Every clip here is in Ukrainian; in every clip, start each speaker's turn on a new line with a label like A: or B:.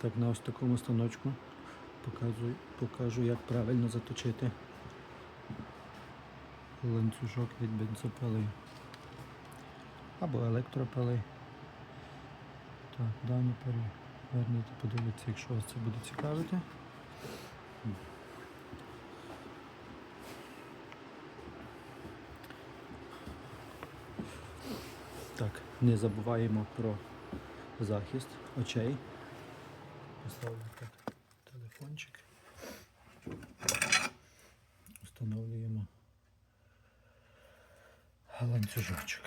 A: Так, на ось такому станочку показую, покажу, як правильно заточити ланцюжок від бензопили або електропили. Так, дані перевернути, подивитися, якщо вас це буде цікавити. Так, не забуваємо про захист очей. Поставлю так телефончик. Встановлюємо ланцюжочок.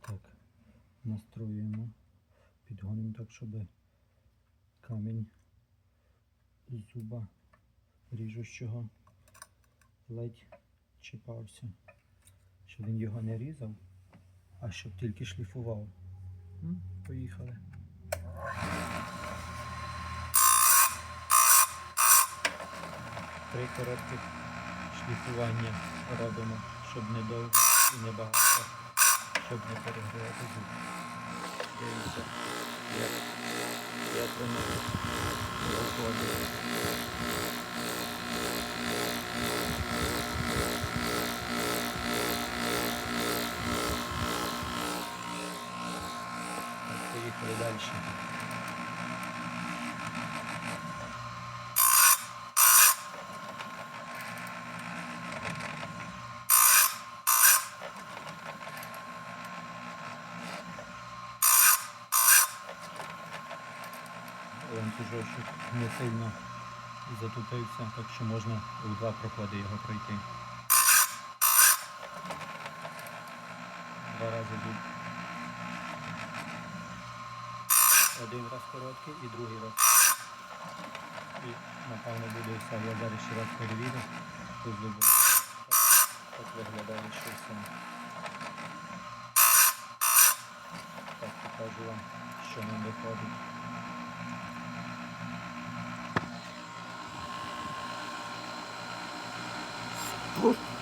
A: Так, настроюємо, підгонимо так, щоб камінь зуба ріжущого ледь чіпався, щоб він його не різав, а щоб тільки шліфував. Поїхали. Три коротких шліфування робимо, щоб не довго і не багато, щоб не перегрівати зуб. Дивіться, як, як воно виходить. Так, Поїхали далі. Ланцюжочок не сильно затупився, так що можна у два проходи його пройти. Два рази зуб. Один раз короткий і другий раз. І напевно буде все. Я зараз ще раз перевірю. Тут. Так виглядає ще все. Так покажу вам, що нам виходить.
B: Пух.